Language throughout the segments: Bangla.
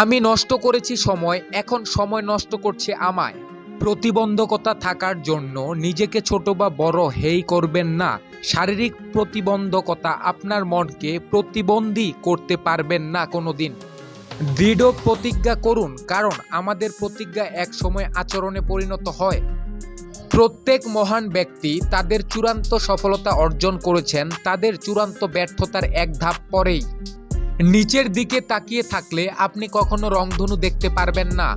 আমি নষ্ট করেছি সময়, এখন সময় নষ্ট করছে আমায়। প্রতিবন্ধকতা থাকার জন্য নিজেকে ছোট বা বড় হেই করবেন না। শারীরিক প্রতিবন্ধকতা আপনার মনকে প্রতিবন্ধী করতে পারবেন না কোনো দিন দৃঢ় প্রতিজ্ঞা করুন, কারণ আমাদের প্রতিজ্ঞা এক সময় আচরণে পরিণত হয়। প্রত্যেক মহান ব্যক্তি তাদের চূড়ান্ত সফলতা অর্জন করেছেন, তাদের চূড়ান্ত ব্যর্থতার এক ধাপ পরেই। নিচের দিকে তাকিয়ে থাকলে আপনি কখনো রংধনু দেখতে পারবেন না।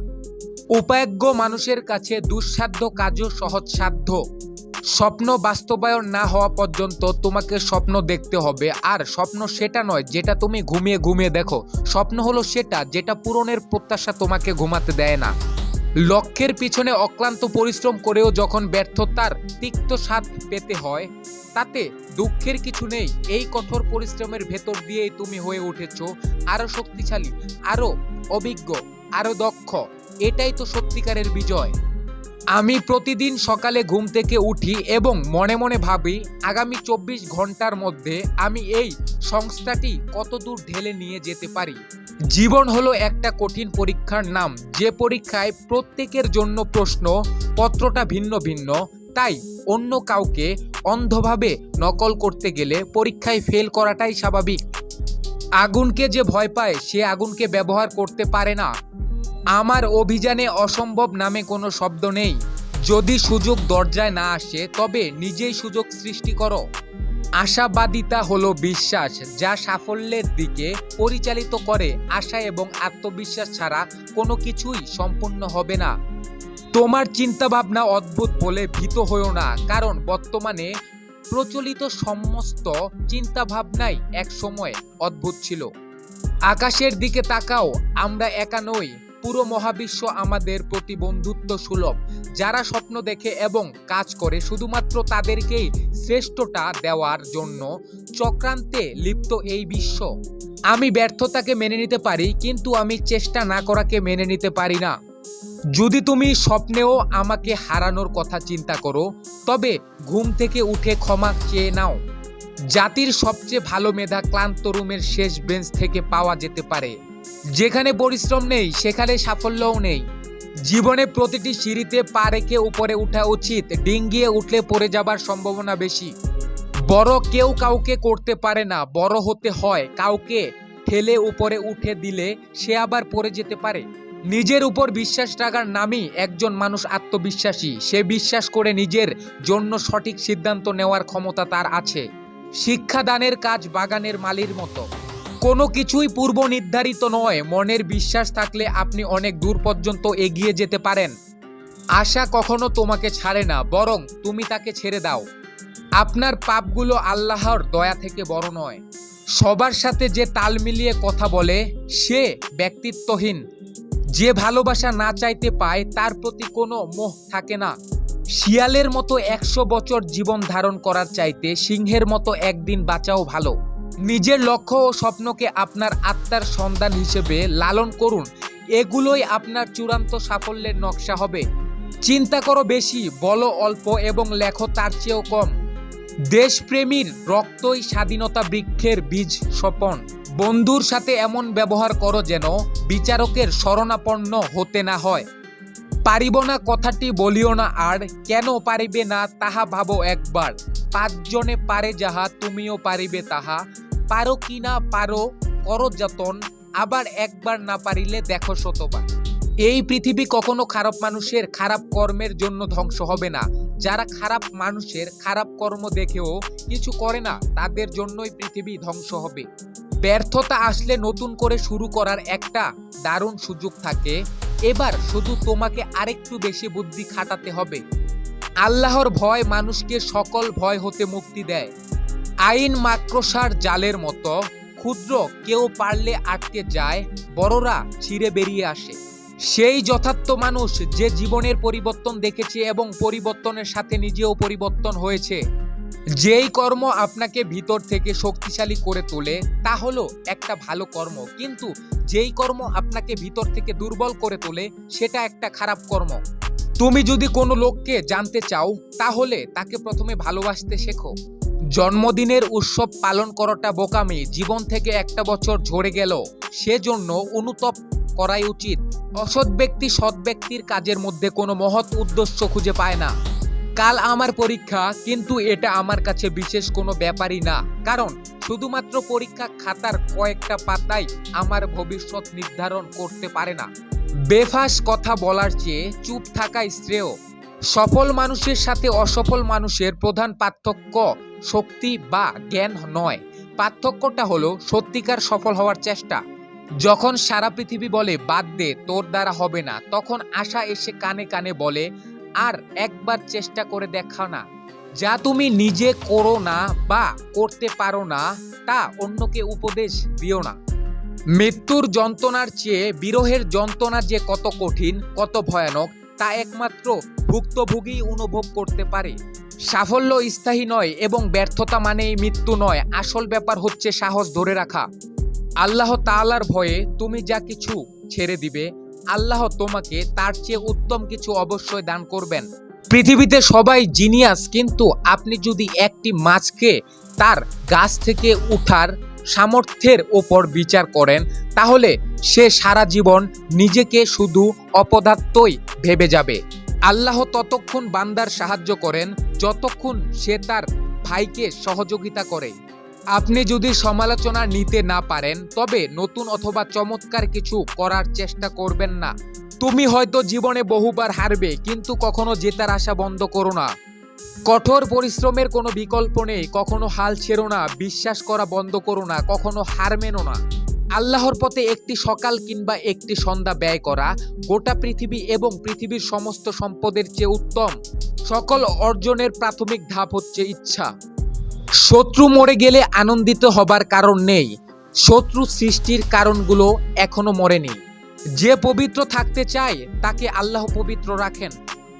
উপায়জ্ঞ মানুষের কাছে দুঃসাধ্য কাজও সহজসাধ্য। স্বপ্ন বাস্তবায়ন না হওয়া পর্যন্ত তোমাকে স্বপ্ন দেখতে হবে। আর স্বপ্ন সেটা নয় যেটা তুমি ঘুমিয়ে ঘুমিয়ে দেখো। স্বপ্ন হলো সেটা যেটা পূরণের প্রত্যাশা তোমাকে ঘুমাতে দেয় না। লক্ষ্যের পিছনে অক্লান্ত পরিশ্রম করেও যখন ব্যর্থতার তিক্ত স্বাদ পেতে হয়, তাতে দুঃখের কিছু নেই। এই কঠোর পরিশ্রমের ভেতর দিয়েই তুমি হয়ে উঠেছ। আরও শক্তিশালী, আরও অভিজ্ঞ, আরও দক্ষ। এটাই তো সত্যিকারের বিজয়। আমি প্রতিদিন সকালে ঘুম থেকে উঠি এবং মনে মনে ভাবি, আগামী চব্বিশ ঘণ্টার মধ্যে আমি এই সংস্থাটি কতদূর ঢেলে নিয়ে যেতে পারি। জীবন হলো একটা কঠিন পরীক্ষার নাম। যে পরীক্ষায় প্রত্যেকের জন্য প্রশ্ন পত্রটা ভিন্ন ভিন্ন, তাই অন্য কাউকে অন্ধভাবে নকল করতে গেলে পরীক্ষায় ফেল করাটাই স্বাভাবিক। আগুনকে যে ভয় পায়, সে আগুনকে ব্যবহার করতে পারে না। আমার অভিযানে অসম্ভব নামে কোনো শব্দ নেই। যদি সুযোগ দরজায় না আসে, তবে নিজেই সুযোগ সৃষ্টি করো। আশাবাদিতা হলো বিশ্বাস, যা সাফল্যের দিকে পরিচালিত করে। আশা এবং আত্মবিশ্বাস ছাড়া কোনো কিছুই সম্পূর্ণ হবে না। তোমার চিন্তাভাবনা অদ্ভুত বলে ভীত হয়েও না, কারণ বর্তমানে প্রচলিত সমস্ত চিন্তাভাবনাই এক সময় অদ্ভুত ছিল। আকাশের দিকে তাকাও, আমরা একা নই। পুরো মহাবিশ্ব আমাদের প্রতি বন্ধুত্ব সুলভ। যারা স্বপ্ন দেখে এবং কাজ করে শুধুমাত্র তাদেরকেই শ্রেষ্ঠটা দেওয়ার জন্য চক্রান্তে লিপ্ত এই বিশ্ব। আমি ব্যর্থতাকে মেনে নিতে পারি, কিন্তু আমি চেষ্টা না করাকে মেনে নিতে পারি না। যদি তুমি স্বপ্নেও আমাকে হারানোর কথা চিন্তা করো, তবে ঘুম থেকে উঠে ক্ষমা চেয়ে নাও। জাতির সবচেয়ে ভালো মেধা ক্লান্ত রুমের শেষ বেঞ্চ থেকে পাওয়া যেতে পারে। যেখানে পরিশ্রম নেই, সেখানে সাফল্যও নেই। জীবনে প্রতিটি সিঁড়িতে পা রেখে উপরে ওঠা উচিত, ডিঙ্গিয়ে উঠলে পড়ে যাবার সম্ভাবনা বেশি। বড় কেউ কাউকে করতে পারে না, বড় হতে হয়। কাউকে ঠেলে উপরে উঠে দিলে সে আবার পড়ে যেতে পারে। নিজের উপর বিশ্বাস রাখার নামই একজন মানুষ আত্মবিশ্বাসী। সে বিশ্বাস করে নিজের জন্য সঠিক সিদ্ধান্ত নেওয়ার ক্ষমতা তার আছে। শিক্ষাদানের কাজ বাগানের মালির মতো। কোনো কিছুই পূর্ব নির্ধারিত নয়। মনের বিশ্বাস থাকলে আপনি অনেক দূর পর্যন্ত এগিয়ে যেতে পারেন। আশা কখনো তোমাকে ছাড়ে না, বরং তুমি তাকে ছেড়ে দাও। আপনার পাপগুলো আল্লাহর দয়া থেকে বড় নয়। সবার সাথে যে তাল মিলিয়ে কথা বলে, সে ব্যক্তিত্বহীন। যে ভালোবাসা না চাইতে পায়, তার প্রতি কোনো মোহ থাকে না। শিয়ালের মতো একশো বছর জীবন ধারণ করার চাইতে সিংহের মতো একদিন বাঁচাও ভালো। নিজের লক্ষ্য ও স্বপ্নকে আপনার আত্মার সন্ধান হিসেবে লালন করুন। এগুলোই আপনার চূড়ান্ত সাফল্যের নকশা হবে। চিন্তা করো বেশি, বলো অল্প এবং লেখো তার চেয়েও কম। দেশপ্রেমীর রক্তই স্বাধীনতা বৃক্ষের বীজ স্বপন। বন্ধুর সাথে এমন ব্যবহার করো যেন বিচারকের শরণাপন্ন হতে না হয়। পারিব না কথাটি বলিও না আর, কেন পারিবে না তাহা ভাবো একবার। পাঁচজনে পারে যাহা, তুমিও পারিবে তাহা। পারো কি না পারো, করো যতন, আবার একবার না পারিলে দেখো শতবার। এই পৃথিবী কখনো খারাপ মানুষের খারাপ কর্মের জন্য ধ্বংস হবে না। যারা খারাপ মানুষের খারাপ কর্ম দেখেও কিছু করে না, তাদের জন্যই পৃথিবী ধ্বংস হবে। ব্যর্থতা আসলে নতুন করে শুরু করার একটা দারুণ সুযোগ থাকে। এবার শুধু তোমাকে আরেকটু বেশি বুদ্ধি খাটাতে হবে। আল্লাহর ভয় মানুষকে সকল ভয় হতে মুক্তি দেয়। আইন মাক্রসার জালের মতো ক্ষুদ্র কেউ পারলে আটকে যায়, বড়রা ছিঁড়ে বেরিয়ে আসে। সেই যথার্থ মানুষ যে জীবনের পরিবর্তন দেখেছে এবং পরিবর্তনের সাথে নিজেও পরিবর্তন হয়েছে। যেই কর্ম আপনাকে ভিতর থেকে শক্তিশালী করে তোলে, তা হলো একটা ভালো কর্ম। কিন্তু যেই কর্ম আপনাকে ভিতর থেকে দুর্বল করে তোলে, সেটা একটা খারাপ কর্ম। তুমি যদি কোনো লোককে জানতে চাও, তাহলে তাকে প্রথমে ভালোবাসতে শেখো। জন্মদিনের উৎসব পালন করাটা বোকামি, জীবন থেকে একটা বছর ঝরে গেল। সেজন্য অনুতপ করাই উচিত। অসৎ ব্যক্তি সৎ ব্যক্তির কাজের মধ্যে কোনো মহৎ উদ্দেশ্য খুঁজে পায় না। কাল আমার পরীক্ষা, কিন্তু এটা আমার কাছে বিশেষ কোনো ব্যাপারই না। কারণ, শুধুমাত্র পরীক্ষা খাতার কয়েকটা পাতাই আমার ভবিষ্যৎ নির্ধারণ করতে পারে না। বেফাস কথা বলার চেয়ে চুপ থাকাই শ্রেয়। সফল মানুষের সাথে অসফল মানুষের প্রধান পার্থক্য শক্তি বা জ্ঞান নয়। পার্থক্যটা হলো সত্যিকার সফল হওয়ার চেষ্টা। যখন সারা পৃথিবী বলে, বাদ দে, তোর দ্বারা হবে না, তখন আশা এসে কানে কানে বলে আর একবার চেষ্টা করে দেখাও না। যা তুমি নিজে করো না বা করতে পারো না, তা অন্যকে উপদেশ দিও না। মৃত্যুর যন্ত্রণার চেয়ে বিরহের যন্ত্রণা যে কত কঠিন, কত ভয়ানক, তা একমাত্র ভুক্তভোগী অনুভব করতে পারে। সাফল্য স্থায়ী নয় এবং ব্যর্থতা মানেই মৃত্যু নয়, আসল ব্যাপার হচ্ছে সাহস ধরে রাখা। আল্লাহ তালার ভয়ে তুমি যা কিছু ছেড়ে দিবে আল্লাহ তোমাকে তার চেয়ে উত্তম কিছু অবশ্যই দান করবেন। পৃথিবীতে সবাই জিনিয়াস, কিন্তু আপনি যদি একটি মাছকে তার গাছ থেকে উঠার সামর্থ্যের ওপর বিচার করেন, তাহলে সে সারা জীবন নিজেকে শুধু অপদার্থই ভেবে যাবে। আল্লাহ ততক্ষণ বান্দার সাহায্য করেন, যতক্ষণ সে তার ভাইকে সহযোগিতা করে। আপনি যদি সমালোচনা নিতে না পারেন, তবে নতুন অথবা চমৎকার কিছু করার চেষ্টা করবেন না। তুমি হয়তো জীবনে বহুবার হারবে, কিন্তু কখনো জেতার আশা বন্ধ করো না। কঠোর পরিশ্রমের কোনো বিকল্প নেই, কখনো হাল ছেড়ো না, বিশ্বাস করা বন্ধ করো না, কখনো হার মেনো না। আল্লাহর পথে একটি সকাল কিংবা একটি সন্ধ্যা ব্যয় করা, গোটা পৃথিবী এবং পৃথিবীর সমস্ত সম্পদের চেয়ে উত্তম। সকল অর্জনের প্রাথমিক ধাপ হচ্ছে ইচ্ছা। শত্রু মরে গেলে আনন্দিত হবার কারণ নেই। শত্রু সৃষ্টির কারণগুলো এখনও মরেনি। যে পবিত্র থাকতে চায়, তাকে আল্লাহ পবিত্র রাখেন।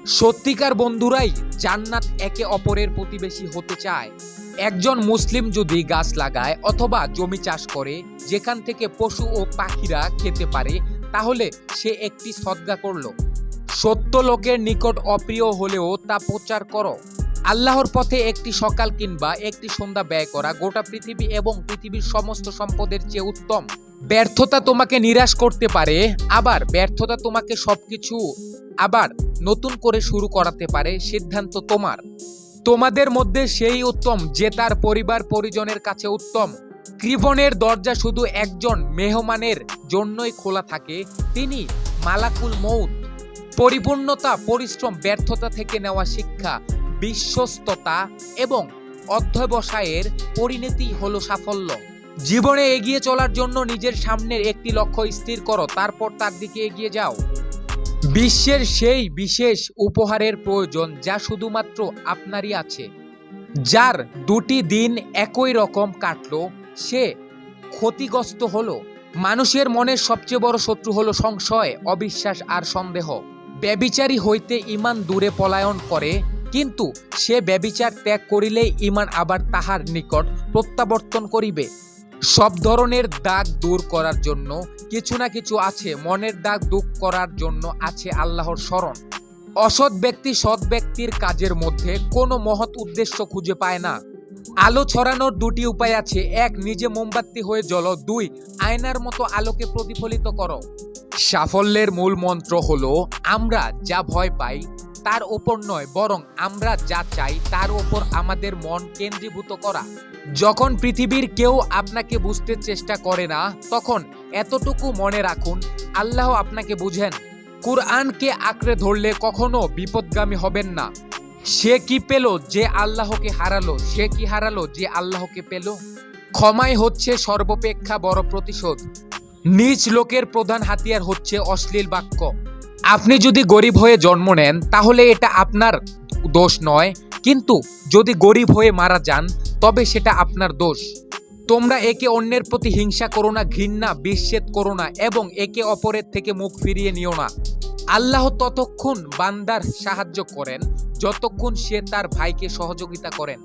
সত্যিকার বন্ধুরাই জান্নাত একে অপরের প্রতিবেশী হতে চায়। একজন মুসলিম যদি গাছ লাগায় অথবা জমি চাষ করে, যেখান থেকে পশু ও পাখিরা খেতে পারে, তাহলে সে একটি সদ্গা করল সত্য লোকের নিকট অপ্রিয় হলেও তা প্রচার করো। আল্লাহর পথে একটি সকাল কিংবা একটি সন্ধ্যা ব্যয় করা গোটা পৃথিবী এবং পৃথিবীর সমস্ত সম্পদের চেয়ে উত্তম। ব্যর্থতা তোমাকে নিরাশ করতে পারে, আবার ব্যর্থতা তোমাকে সবকিছু আবার নতুন করে শুরু করাতে পারে সিদ্ধান্ত তোমার। তোমাদের মধ্যে সেই উত্তম যে তার পরিবার পরিজনের কাছে উত্তম। কৃপণের দরজা শুধু একজন মেহমানের জন্যই খোলা থাকে, তিনি মালাকুল মৌত পরিপূর্ণতা, পরিশ্রম, ব্যর্থতা থেকে নেওয়া শিক্ষা বিশ্বস্ততা এবং অধ্যবসায়ের পরিণতি হলো সাফল্য। জীবনে এগিয়ে চলার জন্য নিজের সামনের একটি লক্ষ্য স্থির করো, তারপর তার দিকে এগিয়ে যাও। বিশ্বের সেই বিশেষ উপহারের প্রয়োজন যা শুধুমাত্র আপনারই আছে। যার দুটি দিন একই রকম কাটলো, সে ক্ষতিগ্রস্ত হলো। মানুষের মনের সবচেয়ে বড় শত্রু হলো সংশয়, অবিশ্বাস আর সন্দেহ। ব্যবিচারী হইতে ইমান দূরে পলায়ন করে কিন্তু সে ব্যবিচার ত্যাগ করিলে ইমান আবার তাহার নিকট প্রত্যাবর্তন করিবে। সব ধরনের দাগ দূর করার জন্য, কিছু না কিছু আছে, মনের দাগ দূর করার জন্য আছে আল্লাহর স্মরণ। অসৎ ব্যক্তি সৎ ব্যক্তির কাজের মধ্যে কোনো মহৎ উদ্দেশ্য খুঁজে পায় না। আলো ছড়ানোর দুটি উপায় আছে। এক, নিজে মোমবাতি হয়ে জ্বলো। দুই, আয়নার মতো আলোকে প্রতিফলিত করো। সাফল্যের মূল মন্ত্র হলো, আমরা যা ভয় পাই তার ওপর নয়, বরং আমরা যা চাই তার ওপর আমাদের মন কেন্দ্রীভূত করা। যখন পৃথিবীর কেউ আপনাকে বুঝতে চেষ্টা করে না, তখন এতটুকু মনে রাখুন, আল্লাহ আপনাকে বুঝেন। কুরআনকে আঁকড়ে ধরলে কখনো বিপদগামী হবেন না। সে কি পেল যে আল্লাহকে হারালো? সে কি হারালো যে আল্লাহকে পেল? ক্ষমাই হচ্ছে সর্বপেক্ষা বড় প্রতিশোধ। নিজ লোকের প্রধান হাতিয়ার হচ্ছে অশ্লীল বাক্য। আপনি যদি গরিব হয়ে জন্ম নেন, তাহলে এটা আপনার দোষ নয়। কিন্তু যদি গরিব হয়ে মারা যান, তবে সেটা আপনার দোষ। তোমরা একে অন্যের প্রতি হিংসা করো না, ঘৃণা, বিচ্ছেদ করো না এবং একে অপরের থেকে মুখ ফিরিয়ে নিও না। আল্লাহ ততক্ষণ বান্দার সাহায্য করেন, যতক্ষণ সে তার ভাইকে সহযোগিতা করেন।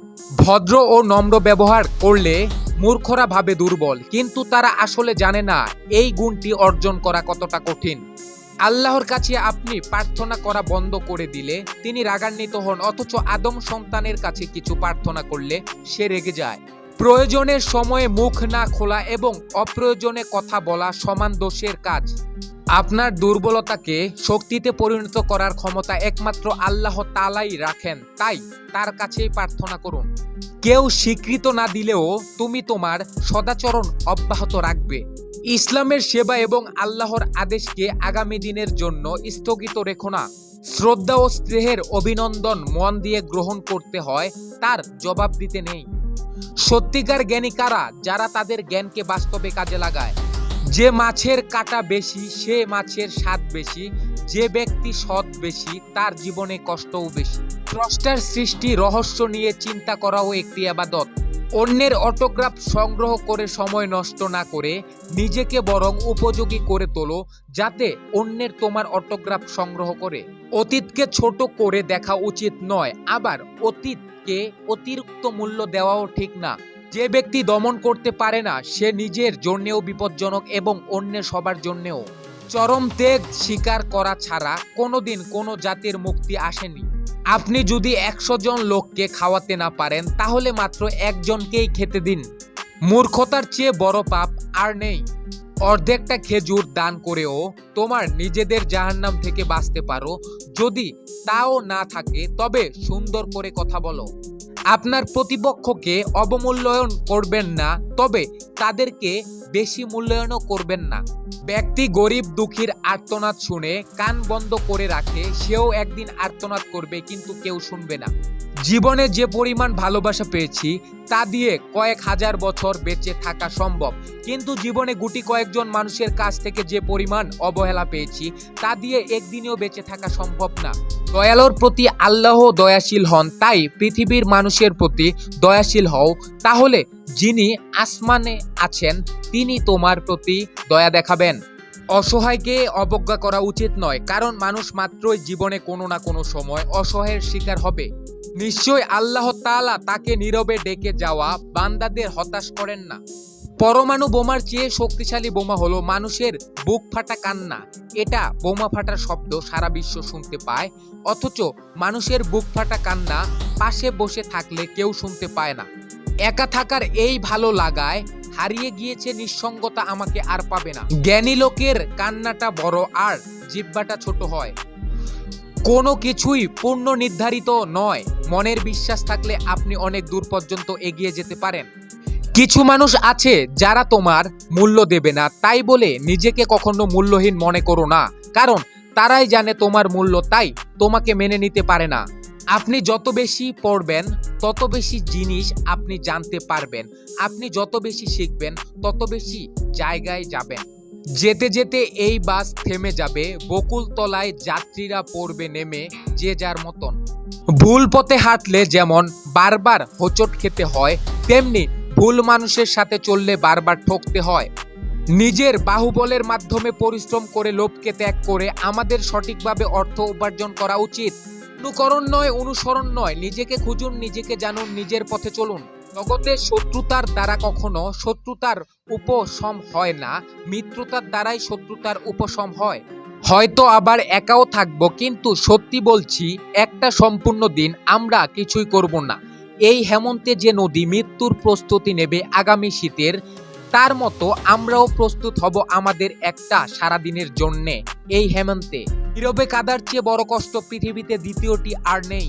ভদ্র ও নম্র ব্যবহার করলে মূর্খরা ভাবে দুর্বল, কিন্তু তারা আসলে জানে না, এই গুণটি অর্জন করা কতটা কঠিন। আল্লাহর কাছে আপনি প্রার্থনা করা বন্ধ করে দিলে, তিনি রাগান্বিত হন, অথচ আদম সন্তানের কাছে কিছু প্রার্থনা করলে সে রেগে যায়। প্রয়োজনের সময়ে মুখ না খোলা এবং অপ্রয়োজনে কথা বলা সমান দোষের কাজ। আপনার দুর্বলতাকে শক্তিতে পরিণত করার ক্ষমতা একমাত্র আল্লাহ তালাই রাখেন, তাই তার কাছেই প্রার্থনা করুন। কেউ স্বীকৃত না দিলেও তুমি তোমার সদাচরণ অব্যাহত রাখবে। ইসলামের সেবা এবং আল্লাহর আদেশকে আগামী দিনের জন্য স্থগিত রেখো না। শ্রদ্ধা ও স্নেহের অভিনন্দন মন দিয়ে গ্রহণ করতে হয়, তার জবাব দিতে নেই। সত্যিকার জ্ঞানী কারা? যারা তাদের জ্ঞানকে বাস্তবে কাজে লাগায়। যে মাছের কাটা বেশি, সে মাছের স্বাদ বেশি, যে ব্যক্তি সৎ বেশি, তার জীবনে কষ্টও বেশি। স্রষ্টার সৃষ্টি রহস্য নিয়ে চিন্তা করাও একটি আবাদত। অন্যের অটোগ্রাফ সংগ্রহ করে সময় নষ্ট না করে নিজেকে বরং উপযোগী করে তোলো, যাতে অন্যের তোমার অটোগ্রাফ সংগ্রহ করে। অতীতকে ছোট করে দেখা উচিত নয়, আবার অতীতকে অতিরিক্ত মূল্য দেওয়াও ঠিক না। যে ব্যক্তি দমন করতে পারে না, সে নিজের জন্যেও বিপজ্জনক এবং অন্যের সবার জন্যেও। চরম ত্যাগ স্বীকার করা ছাড়া কোনোদিন কোনো জাতির মুক্তি আসেনি। আপনি যদি একশো জন লোককে খাওয়াতে না পারেন, তাহলে মাত্র একজনকেই খেতে দিন। মূর্খতার চেয়ে বড় পাপ আর নেই। অর্ধেকটা খেজুর দান করেও তোমার নিজেদের জাহান্নাম থেকে বাঁচতে পারো। যদি তাও না থাকে, তবে সুন্দর করে কথা বলো। আপনার প্রতিপক্ষকে অবমূল্যায়ন করবেন না, তবে তাদেরকে বেশি মূল্যায়নও করবেন না। ব্যক্তি গরিব দুঃখীর আর্তনাদ শুনে কান বন্ধ করে রাখে, সেও একদিন আর্তনাদ করবে কিন্তু কেউ শুনবে না। জীবনে যে পরিমাণ ভালোবাসা পেয়েছি, তা দিয়ে কয়েক হাজার বছর বেঁচে থাকা সম্ভব। কিন্তু জীবনে গুটি কয়েকজন মানুষের কাছ থেকে যে পরিমাণ অবহেলা পেয়েছি, তা দিয়ে একদিনেও বেঁচে থাকা সম্ভব না। দয়ালোর প্রতি আল্লাহ দয়াশীল হন, তাই পৃথিবীর মানুষের প্রতি দয়াশীল হও। তাহলে যিনি আসমানে আছেন, তিনি তোমার প্রতি দয়া দেখাবেন। অসহায়কে অবজ্ঞা করা উচিত নয়, কারণ মানুষ মাত্রই জীবনে কোনো না কোনো সময় অসহায়ের শিকার হবে। নিশ্চয় আল্লাহ তাআলা তাকে নীরবে ডেকে যাওয়া বান্দাদের হতাশ করেন না। পরমাণু বোমার চেয়ে শক্তিশালী বোমা হলো মানুষের বুক ফাটা কান্না। এটা বোমা ফাটার শব্দ সারা বিশ্ব শুনতে পায়, অথচ মানুষের বুক ফাটা কান্না পাশে বসে থাকলে কেউ শুনতে পায় না। একা থাকার এই ভালো লাগায় হারিয়ে গিয়েছে নিঃসঙ্গতা আমাকে আর পাবে না। জ্ঞানী লোকের কান্নাটা বড় আর জিব্বাটা ছোট হয়। কোনো কিছুই পূর্ণ নির্ধারিত নয়। মনের বিশ্বাস থাকলে আপনি অনেক দূর পর্যন্ত এগিয়ে যেতে পারেন। কিছু মানুষ আছে যারা তোমার মূল্য দেবে না, তাই বলে নিজেকে কখনো মূল্যহীন মনে করো না। কারণ তারাই জানে তোমার মূল্য, তাই তোমাকে মেনে নিতে পারে না। আপনি যত বেশি পড়বেন, তত বেশি জিনিস আপনি জানতে পারবেন। আপনি যত বেশি শিখবেন, তত বেশি জায়গায় যাবেন। যেতে যেতে এই বাস থেমে যাবে বকুল তলায় যাত্রীরা পড়বে নেমে যে যার মতন। ভুল পথে হাঁটলে যেমন বারবার হোঁচট খেতে হয়, তেমনি ভুল মানুষের সাথে চললে বারবার ঠকতে হয়। নিজের বাহুবলের মাধ্যমে পরিশ্রম করে লোভকে ত্যাগ করে আমাদের সঠিকভাবে অর্থ উপার্জন করা উচিত। অনুকরণ নয়, অনুসরণ নয়। নিজেকে খুঁজুন, নিজেকে জানুন, নিজের পথে চলুন। জগতে শত্রুতার দ্বারা কখনো শত্রুতার উপশম হয় না। মিত্রতার দ্বারাই শত্রুতার উপশম হয়। হয়তো আবার একাও থাকব, কিন্তু সত্যি বলছি, একটা সম্পূর্ণ দিন আমরা কিছুই করব না। এই হেমন্তে যে নদী মৃত্যুর প্রস্তুতি নেবে আগামী শীতের তার মতো আমরাও প্রস্তুত হব আমাদের একটা সারাদিনের জন্যে। এই হেমন্তে নীরবে কাদার চেয়ে বড় কষ্ট পৃথিবীতে দ্বিতীয়টি আর নেই।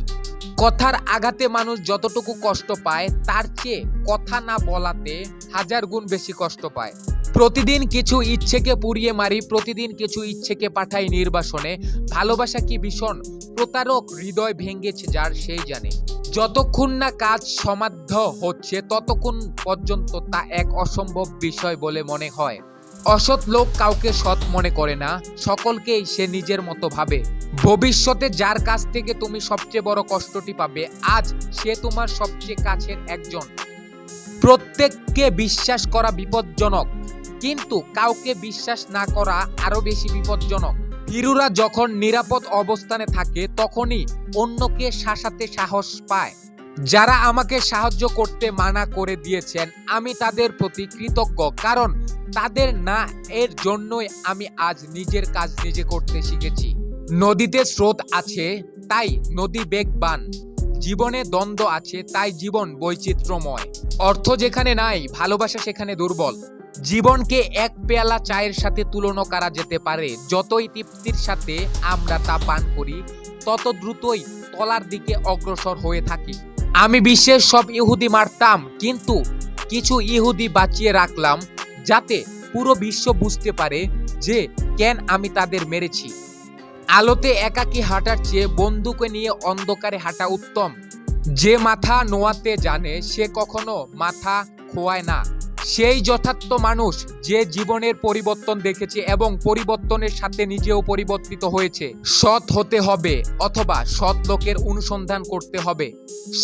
কথার আঘাতে মানুষ যতটুকু কষ্ট পায়, তার চেয়ে কথা না বলাতে হাজার গুণ বেশি কষ্ট পায়। প্রতিদিন কিছু ইচ্ছেকে পুড়িয়ে মারি, প্রতিদিন কিছু ইচ্ছেকে পাঠাই নির্বাসনে। ভালোবাসা কি ভীষণ? প্রতারক হৃদয় ভেঙ্গেছে যার সেই জানে। যতক্ষণ না কাজ সমাধ হচ্ছে, ততক্ষণ পর্যন্ত তা এক অসম্ভব বিষয় বলে মনে হয়। অসৎ লোক কাউকে সৎ মনে করে না, সকলকেই সে নিজের মতো ভাবে। ভবিষ্যতে যার কাছ থেকে তুমি সবচেয়ে বড় কষ্টটি পাবে, আজ সে তোমার সবচেয়ে কাছের একজন। প্রত্যেককে বিশ্বাস করা বিপজ্জনক। কিন্তু কাউকে বিশ্বাস না করা আরও বেশি বিপজ্জনক। ভীরুরা যখন নিরাপদ অবস্থানে থাকে, তখনই অন্যকে শাসাতে সাহস পায়। যারা আমাকে সাহায্য করতে মানা করে দিয়েছেন, আমি তাদের প্রতি কৃতজ্ঞ, কারণ তাদের না এর জন্যই আমি আজ নিজের কাজ নিজে করতে শিখেছি। নদীতে স্রোত আছে, তাই নদী বেগবান। জীবনে দ্বন্দ্ব আছে, তাই জীবন বৈচিত্র্যময়। অর্থ যেখানে নাই, ভালোবাসা সেখানে দুর্বল। জীবনকে এক পেয়ালা চায়ের সাথে তুলনা করা যেতে পারে। যতই তৃপ্তির সাথে আমরা তা পান করি, তত দ্রুতই তলার দিকে অগ্রসর হয়ে থাকি। আমি বিশ্বের সব ইহুদি মারতাম, কিন্তু কিছু ইহুদি বাঁচিয়ে রাখলাম, যাতে পুরো বিশ্ব বুঝতে পারে যে কেন আমি তাদের মেরেছি। আলোতে একাকী হাঁটার চেয়ে বন্দুকে নিয়ে অন্ধকারে হাঁটা উত্তম। যে মাথা নোয়াতে জানে, সে কখনো মাথা খোয়ায় না। সেই যথার্থ মানুষ যে জীবনের পরিবর্তন দেখেছে এবং পরিবর্তনের সাথে নিজেও পরিবর্তিত হয়েছে। সৎ হতে হবে অথবা সৎ লোকের অনুসন্ধান করতে হবে।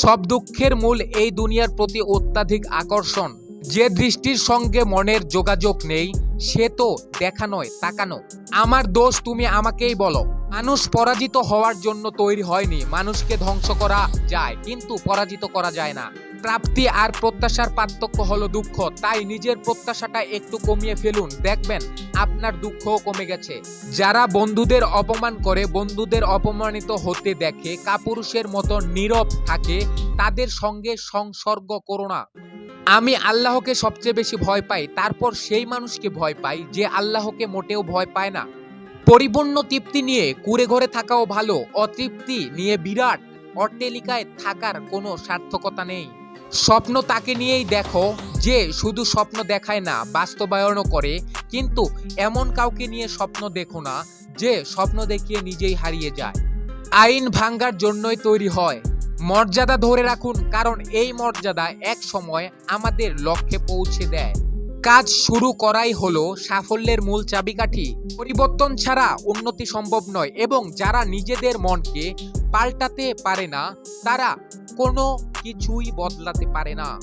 সব দুঃখের মূল এই দুনিয়ার প্রতি অত্যাধিক আকর্ষণ। যে দৃষ্টির সঙ্গে মনের যোগাযোগ নেই, সে তো দেখা নয়, তাকানো। আমার দোষ তুমি আমাকেই বলো। মানুষ পরাজিত হওয়ার জন্য তৈরি হয়নি, মানুষকে ধ্বংস করা যায়, কিন্তু পরাজিত করা যায় না। প্রাপ্তি আর প্রত্যাশার পার্থক্য হলো দুঃখ। তাই নিজের প্রত্যাশাটা একটু কমিয়ে ফেলুন। দেখবেন, আপনার দুঃখও কমে গেছে। যারা বন্ধুদের অপমান করে, বন্ধুদের অপমানিত হতে দেখে, কাপুরুষের মতো নীরব থাকে, তাদের সঙ্গে সংসর্গ করো না। আমি আল্লাহকে সবচেয়ে বেশি ভয় পাই, তারপর সেই মানুষকে ভয় পাই, যে আল্লাহকে মোটেও ভয় পায় না। পরিপূর্ণ তৃপ্তি নিয়ে কুড়ে ঘরে থাকাও ভালো, অতৃপ্তি নিয়ে বিরাট অট্টেলিকায় থাকার কোনো সার্থকতা নেই। স্বপ্ন তাকে নিয়েই দেখো যে শুধু স্বপ্ন দেখায় না, বাস্তবায়নও করে। কিন্তু এমন কাউকে নিয়ে স্বপ্ন দেখো না যে স্বপ্ন দেখিয়ে নিজেই হারিয়ে যায়। আইন ভাঙ্গার জন্যই তৈরি হয়। মর্যাদা ধরে রাখুন, কারণ এই মর্যাদা এক সময় আমাদের লক্ষ্যে পৌঁছে দেয়। কাজ শুরু করাই হলো সাফল্যের মূল চাবিকাঠি। পরিবর্তন ছাড়া উন্নতি সম্ভব নয় এবং যারা নিজেদের মনকে পাল্টাতে পারে না, তারা কোনো কিছুই বদলাতে পারে না।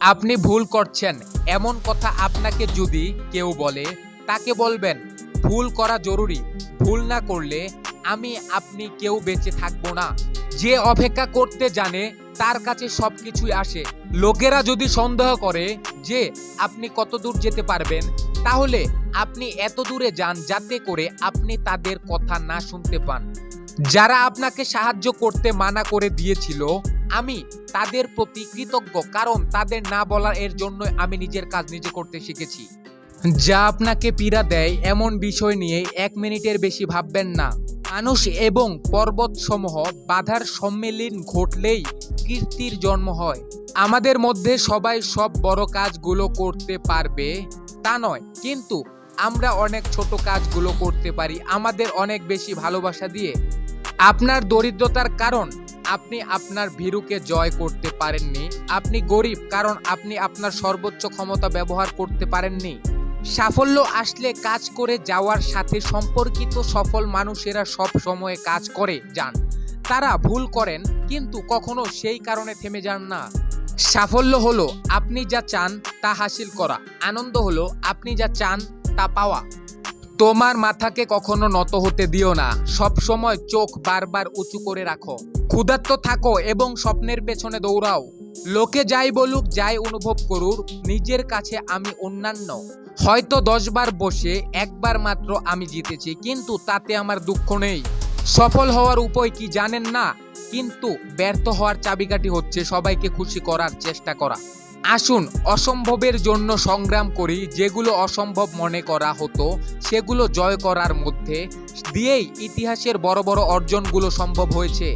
আপনি ভুল করছেন। এমন কথা আপনাকে যদি কেউ বলে, তাকে বলবেন, ভুল করা জরুরি। ভুল না করলে আমি আপনি কেউ বেঁচে থাকব না। যে অপেক্ষা করতে জানে, তার কাছে সবকিছুই আসে। লোকেরা যদি সন্দেহ করে যে আপনি কত দূর যেতে পারবেন, তাহলে আপনি এত দূরে যান যাতে করে আপনি তাদের কথা না শুনতে পান। যারা আপনাকে সাহায্য করতে মানা করে দিয়েছিল, আমি তাদের প্রতি কৃতজ্ঞ, কারণ তাদের না বলার এর জন্য আমি নিজের কাজ নিজে করতে শিখেছি। যা আপনাকে পীড়া দেয়, এমন বিষয় নিয়ে এক মিনিটের বেশি ভাববেন না। মানুষ এবং পর্বতসমূহ বাধার সম্মেলন ঘটলেই কীর্তির জন্ম হয়। আমাদের মধ্যে সবাই সব বড় কাজগুলো করতে পারবে, তা নয়। কিন্তু আমরা অনেক ছোট কাজগুলো করতে পারি, আমাদের অনেক বেশি ভালোবাসা দিয়ে। আপনার দরিদ্রতার কারণ আপনি আপনার ভীরুকে জয় করতে পারেননি। আপনি গরিব, কারণ আপনি আপনার সর্বোচ্চ ক্ষমতা ব্যবহার করতে পারেননি। সাফল্য আসলে কাজ করে যাওয়ার সাথে সম্পর্কিত সফল মানুষেরা সব সময় কাজ করে, যান। তারা ভুল করেন, কিন্তু কখনো সেই কারণে থেমে যান না। সাফল্য হলো, আপনি যা চান তা হাসিল করা। আনন্দ হলো, আপনি যা চান তা পাওয়া। তোমার মাথাকে কখনো নত হতে দিও না। সব সময় চোখ বারবার উঁচু করে রাখো। ক্ষুধার্ত থাকো এবং স্বপ্নের পেছনে দৌড়াও। লোকে যাই বলুক, যাই অনুভব করুক, নিজের কাছে আমি অন্যান্য। হয়তো দশবার বসে, একবার মাত্র আমি জিতেছি, কিন্তু তাতে আমার দুঃখ নেই। সফল হওয়ার উপায় কি জানেন না? কিন্তু ব্যর্থ হওয়ার চাবিকাঠি হচ্ছে সবাইকে খুশি করার চেষ্টা করা। আসুন অসম্ভবের জন্য সংগ্রাম করি, যেগুলো অসম্ভব মনে করা হতো, সেগুলো জয় করার মধ্যে দিয়েই ইতিহাসের বড় বড় অর্জনগুলো সম্ভব হয়েছে।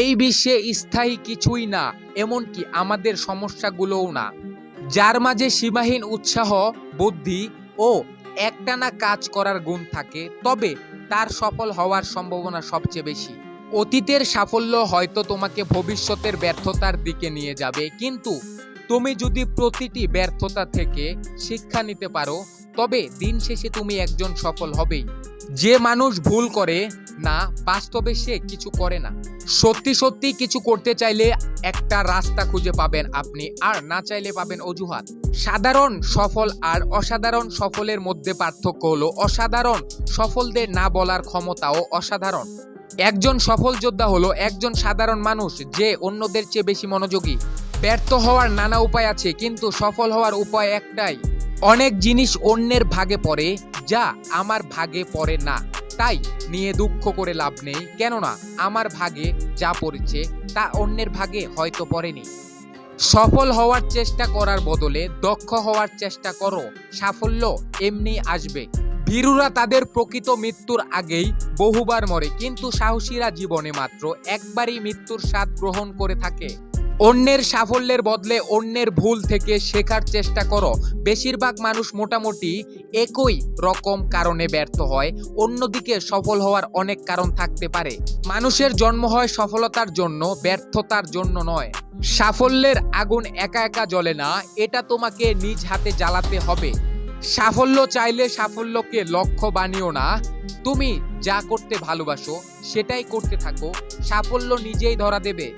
এই বিশ্বে স্থায়ী কিছুই না, এমনকি আমাদের সমস্যাগুলোও না। যার মাঝে সীমাহীন উৎসাহ, বুদ্ধি ও একটানা কাজ করার গুণ থাকে, তবে তার সফল হওয়ার সম্ভাবনা সবচেয়ে বেশি। অতীতের সাফল্য হয়তো তোমাকে ভবিষ্যতের ব্যর্থতার দিকে নিয়ে যাবে, কিন্তু তুমি যদি প্রতিটি ব্যর্থতা থেকে শিক্ষা নিতে পারো, তবে দিন শেষে তুমি একজন সফল হবেই। যে মানুষ ভুল করে, না, বাস্তবে সে কিছু করে না। সত্যি সত্যি কিছু করতে চাইলে একটা রাস্তা খুঁজে পাবেন আপনি, আর না চাইলে পাবেন অজুহাত। সাধারণ, সফল আর অসাধারণ সফলের মধ্যে পার্থক্য হলো, অসাধারণ সফলদের না বলার ক্ষমতাও অসাধারণ। একজন সফল যোদ্ধা হলো একজন সাধারণ মানুষ যে অন্যদের চেয়ে বেশি মনোযোগী। ব্যর্থ হওয়ার নানা উপায় আছে, কিন্তু সফল হওয়ার উপায় একটাই। অনেক জিনিস অন্যের ভাগে পড়ে, যা আমার ভাগে পড়ে না। তাই নিয়ে দুঃখ করে লাভ নেই, কেননা আমার ভাগে যা পড়েছে, তা অন্যের ভাগে হয়তো পড়েনি। সফল হওয়ার চেষ্টা করার বদলে দক্ষ হওয়ার চেষ্টা করো, সাফল্য এমনি আসবে। ভীরুরা তাদের প্রকৃত মৃত্যুর আগেই বহুবার মরে, কিন্তু সাহসীরা জীবনে মাত্র একবারই মৃত্যুর স্বাদ গ্রহণ করে থাকে। অন্যের সাফল্যের বদলে অন্যের ভুল থেকে শেখার চেষ্টা করো। বেশিরভাগ মানুষ মোটামুটি একই রকম কারণে ব্যর্থ হয়, অন্যদিকে সফল হওয়ার অনেক কারণ থাকতে পারে। মানুষের জন্ম হয় সফলতার জন্য, ব্যর্থতার জন্য নয়। সাফল্যের আগুন একা একা জ্বলে না, এটা তোমাকে নিজ হাতে জ্বালাতে হবে। সাফল্য চাইলে সাফল্যকে লক্ষ্য বানিও না। তুমি যা করতে ভালোবাসো, সেটাই করতে থাকো। সাফল্য নিজেই ধরা দেবে।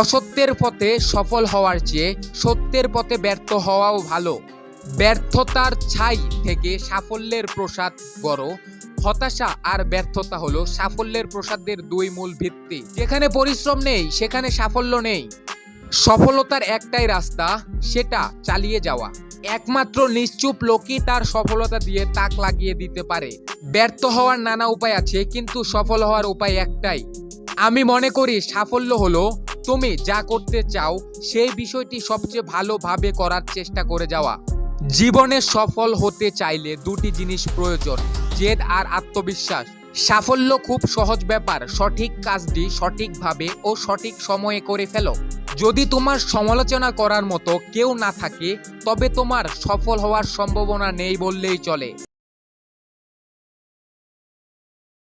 অসত্যের পথে সফল হওয়ার চেয়ে সত্যের পথে ব্যর্থ হওয়াও ভালো। ব্যর্থতার ছাই থেকে সাফল্যের প্রসাদ বড় হতাশা আর ব্যর্থতা হলো সাফল্যের প্রসাদের দুই মূল ভিত্তি। যেখানে পরিশ্রম নেই, সেখানে সাফল্য নেই। সফলতার একটাই রাস্তা, সেটা চালিয়ে যাওয়া। একমাত্র নিশ্চুপ লোকই তার সফলতা দিয়ে তাক লাগিয়ে দিতে পারে। ব্যর্থ হওয়ার নানা উপায় আছে, কিন্তু সফল হওয়ার উপায় একটাই। আমি মনে করি সাফল্য হলো তুমি যা করতে চাও, সেই বিষয়টি সবচেয়ে ভালোভাবে করার চেষ্টা করে যাওয়া। জীবনে সফল হতে চাইলে দুটি জিনিস প্রয়োজন, জেদ আর আত্মবিশ্বাস। সাফল্য খুব সহজ ব্যাপার, সঠিক কাজটি সঠিকভাবে ও সঠিক সময়ে করে ফেলো। যদি তোমার সমালোচনা করার মতো কেউ না থাকে, তবে তোমার সফল হওয়ার সম্ভাবনা নেই বললেই চলে।